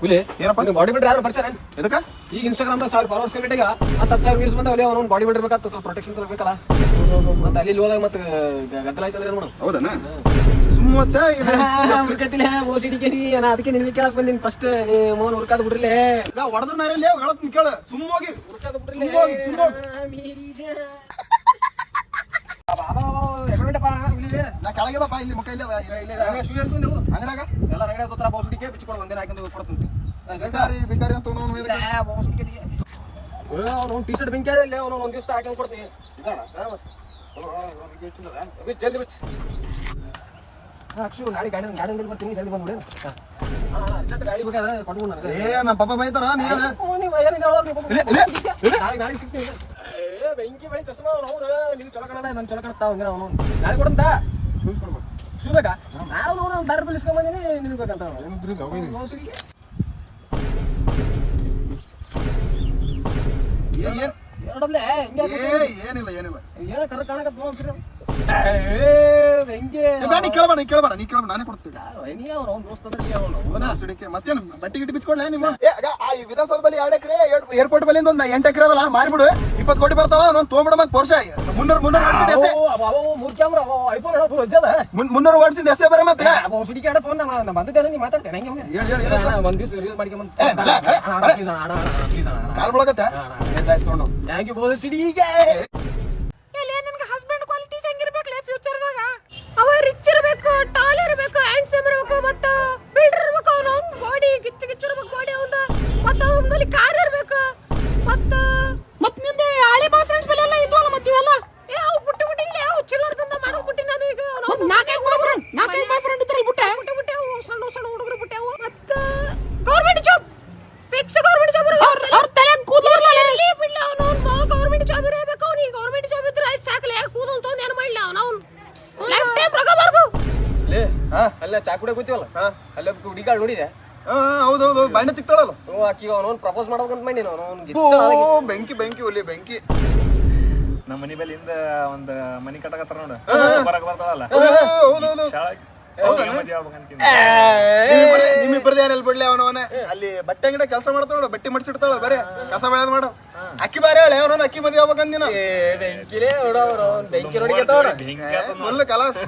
ಹುಲಿ ಏನಪ್ಪ? Body builder ಯಾರು ಬರ್ತಾರ. ಎದಕ್ಕ? ಈಗ ಇನ್ಸ್ಟಾಗ್ರಾಮ್ ಸಾವಿರ ಫಾಲೋವರ್ಸ್ ಕಂಪ್ಲೀಟ್ ಹತ್ತು ಹತ್ತು ಸಾವಿರ ವ್ಯೂಸ್ ಬಂದವಲ್ಲ ಅವನು ಬಾಡಿ ಬಿಲ್ಡರ್ ಬೇಕಾಗ್ತದೆ ಸ್ವಲ್ಪ ಪ್ರೊಟೆಕ್ಷನ್ ಸ್ವಲ್ಪ ಬೇಕಲ್ಲ? ಮತ್ತೆ ಅಲ್ಲಿ ಹೋದಾಗ ಮತ್ತೆ ಗದ್ದಲ ಆಯ್ತಂದ್ರೆ ಏನು ಮಾಡೋದು? ಹೌದನ? ಸುಮ್ಮತ್ತ ಇದು ಹುಡುಕತ್ತಿಲ್ಲ ಓಸಿಡಿಕೇರಿ ನಾ ಅದಕ್ಕೆ ನಿನ್ಗೆ ಕೇಳಕ್ ಬಂದಿನಿ. ಫಸ್ಟ್ ಮೋನ್ ಹುಡ್ಕಾದ್ ಬಿಡ್ರಿಲೆ. ಈಗ ಹೊಡೆದ್ರ ನಾರಲ್ಲಿ ಹೇಳತ್ತೀನಿ ಕೇಳ. ಸುಮ್ಮ ಹೋಗಿ. ಹುಡ್ಕಾದ್ ಸುಮ್ಮ ಹೋಗಿ, ಸುಮ್ಮ ಹೋಗಿ. ನಾ ಕೆಳಗಿಲ್ಲಪ್ಪ ಇಲ್ಲಿ ಮುಖ ಇಲ್ಲ ಇಲ್ಲ ಅಂಗಡಾಗ ಎಲ್ಲ ರಗಡೆ ಗೊತ್ತರ ಬೋಸುಡಿಕೆ ಬಿಚ್ಕೊಂಡು ಒಂದಿನ ಹಾಕೊಂಡು ಕೊಡ್ತೀನಿ. ಬಿಕಾರಿ ಬಿಕಾರಿ ಅಂತ ಅವನು ಅವ್ನು ಟೀ ಶರ್ಟ್ ಬೆಂಕಿ ಅದೇ ಅವನು ಒಂದ್ ದಿವಸ ಹಾಕೊಂಡು ಕೊಡ್ತೀನಿ. ಜಲ್ದಿ ಬಿಚ್ಚ ಏ ನಮ್ಮ ಪಾಪ ಬೈತಾರ ನೀವ್ ನೀವು. ನಾಳೆ ನಾಳೆ ಸಿಗ್ತೀನಿ. ಬೆಂಕಿ ಬೈ ಚಸ್ಮಾ ಅವ್ನು ಅವ್ರು ನಿನ್ ಚೊಲೋ ಕಣ ನನ್ ಚೊಲೋ ಹಂಗ ಅವನು. ನಾಳೆ ಕೊಡಂತ? ಶೂ ಬೇಕಾ ನಾನು ಅವ್ನು ಬೇರೆ ಬಿಲ್ ಇಸ್ಕೊಂಡ್ ಬಂದಿನಿ ನಿನಗೆ ಬೇಕಂತ ಏ, ಏನ್- ಎರಡಲ್ಲೇ ಹಿಂಗೆ ಏ, ಏನಿಲ್ಲ ಏನಿಲ್ಲ. ಏನ ಕರ ಕಾಣಕತ್ ನೋಡ್ತೀರ ಏ ಬೆಂಕಿ ಏ, ನೀ ಕೇಳಬೇಡ ನೀ ಕೇಳಬೇಡ ನೀ ಕೇಳಬೇಡ ನಾನೇ ಕೊಡ್ತೀನಿ. ಮತ್ತೇನು ಬಟ್ಟೆ ಗಿಟ್ಟಿ ಬಿಚ್ಕೊಳ್ಳ ನಿಮ್ಮ ಏ, ಆಗ ಆ ಈ ವಿಧಾನಸೌಧ ಬಳಿ ಎರಡು ಎಕರೆ ಏರ್ಪೋರ್ಟ್ ಬಲ್ಲಿಂದ ಒಂದು ಎಂಟು ಎಕರೆ ಅದಲ್ಲ ಮಾರಿಬಿಡು. ಇಪ್ಪತ್ತು ಕೋಟಿ ಬರ್ತಾವ ನಾನು ತೊಗೊಂಬಿಡ ಮತ್ತೆ ಪೋರ್ಷ ಮುನ್ನೂರು ಮುನ್ನೂರು ಓಡಿಸಿದ ಎಸೆ ಮೂರ್ ಕ್ಯಾಮ್ರಾ ಐಫೋನ್ ಹೇಳೋ ಫುಲ್ ವಜ್ಜದ ಮುನ್- ಮುನ್ನೂರು ಓಡಿಸಿದ ಎಸೆ ಬರ ಮತ್ತೆ ಮತ್ತೆ ಸಿಡಿಕೆ ಆಡ ಫೋನ್ ನಮ್ಮ ಬಂದಿದ್ದೇನೆ ನೀ ಮಾತಾಡ್ತೇನೆ ಹೆಂಗೆ ಅವ್ನಿಗೆ? ಹೇಳು, ಹೇಳು, ಹೇಳು. ಅಣ್ಣ, ಒಂದ್ ದಿವ್ಸ ರಿಲೀಸ್ ಮಾಡ್ಕೊಂಡ್ ಏ, ಬೇಡ, ಬೇಡ, ಬೇಡ. ಪ್ಲೀಸ್ ಅಣ್ಣ ಅಣ್ಣ ಪ್ಲೀಸ್ ಅಣ್ಣ ಕಾಲ್ ಬಳಕತ್ತೆ ಎದ್ದಾಯ್ತು ತೊಗೊಂಡು ಥ್ಯಾಂಕ್ ಯು ಬೋಲ್ ಸಿಡಿಗೆ. ಎಲ್ಲಿ ನಿನ್ಗೆ ಹಸ್ಬೆಂಡ್ ಕ್ವಾಲಿಟೀಸ್ ಫ್ಯೂಚರ್ದಾಗ ಅವ ರಿಚ್ ಇರಬೇಕು ಟಾಲ್ ಇರಬೇಕು ಹ್ಯಾಂಡ್ಸಮ್ ಇರಬೇಕು ಮತ್ತ ಬಿಲ್ಡರ್ ಇರಬೇಕು ಅವನು. ಬಾಡಿ ಗಿಚ್ಚ ಗಿಚ್ಚ ಇರಬೇಕು ಬಾಡಿ ಅವಂದ. ಮತ್ತ ಅವನಲ್ಲಿ ಕಾರ್ ಇರಬೇಕು ಮತ್ತ ಮತ್ ನಿಂದೆ ಹಳೆ ಬಾಯ್ ಫ್ರೆಂಡ್ಸ್ ಮೇಲೆ ಎಲ್ಲ ಇದ್ವಲ್ಲ ಮತ್ತ ಇವೆಲ್ಲ ಏ ಅವು ಬುಟ್ಟಿ ಬುಟ್ಟಿಲ್ಲ ಅವು ಚಿಲ್ಲರ್ದಿಂದ ಮಾಡೋದ್ ಬುಟ್ಟಿ ನಾನು ಈಗ ನಾಲ್ಕೈದು ಬಾಯ್ ಫ್ರೆಂಡ್ ನಾಲ್ಕೈದು ಬಾಯ್ ಫ್ರೆಂಡ್ ಇದ್ರಲ್ಲಿ ಬುಟ್ಟೆ ಬುಟ್ಟಿ ಬುಟ್ಟಿ ಅವು ಸಣ್ಣ ಸಣ್ಣ ಹುಡುಗರು ಬುಟ್ಟಿ ಅವು ಮತ್ತ government job fix government job ಅವ್ರ ತಲೆ ಕೂದಲ ಎಲ್ಲಿ ಬಿಡ್ಲ ಅವನು ಗೌರ್ಮೆಂಟ್ ಜಾಬ್ ಇರಬೇಕು ಅವ್ನಿಗೆ ಗೌರ್ಮೆಂಟ್ ಜಾಬ್ ಇದ್ರೆ ಆಯ್ತು ಸಾಕಲೆ ಕೂದಲು ತೊಂದು ಏನು ಮಾಡಲಿ ಅವನು ಅವ್ನು ಲೈಫ್ ಟೈಮ್ ರೊಕ್ಕಬಾರ್ದು ಲೇ ಹಾ? ಅಲ್ಲ ಚಾ ಕುಡಿಯ ಕೂತೀವಲ್ಲ? ಹಾ. ಅಲ್ಲ ಹುಡುಗಾಳ್ ನೋಡಿದೆ? ಹಾ ಹೌದು ಹೌದು ಬಾಂಡೆ ತಿಕ್ತಾಳಲ್ಲ? ಹ್ಞೂ ಆಕಿ ಅವನು ಪ್ರಪೋಸ್ ಮಾಡ್ಬೇಕಂತ ಮಾಡಿ ನೀನು ಅವನು ಓ, ಬೆಂಕಿ ಬೆಂಕಿ ಒಲಿ ಬೆಂಕಿ. ನಮ್ಮ ಮನಿ ಬಲ್ಲಿಂದ ಒಂದ್ ಮನಿ ಕಟ್ಟಕತ್ತಾರ ನೋಡು. ಬರಕ್ ಬರ್ತಾವಲ್ಲ ಓ, ಹೌದು ಹೌದು ಶಾಳಾಗ್ ಮದ್ವೆ ಬರ್ದೇ ಏನಲ್ಲಿ ಬಿಡ್ಲಿ ಅವನವನ ಅಲ್ಲಿ ಬಟ್ಟೆ ಅಂಗಡಿ ಕೆಲಸ ಮಾಡ್ತಾಳ ನೋಡು ಬಟ್ಟೆ ಮಡ್ಸಿಡ್ತಾಳ ಬರೇ. ಕಸ ಬೆಳೆದ್ ಮಾಡು. ಅಕ್ಕಿ ಬಾರಿ ಹೇಳಿ ಅವನವನ ಅಕ್ಕಿ ಮದ್ವೆ ಹೋಗ್ಬೇಕಂದಿನ ಫುಲ್ ಕಲಾಸ್.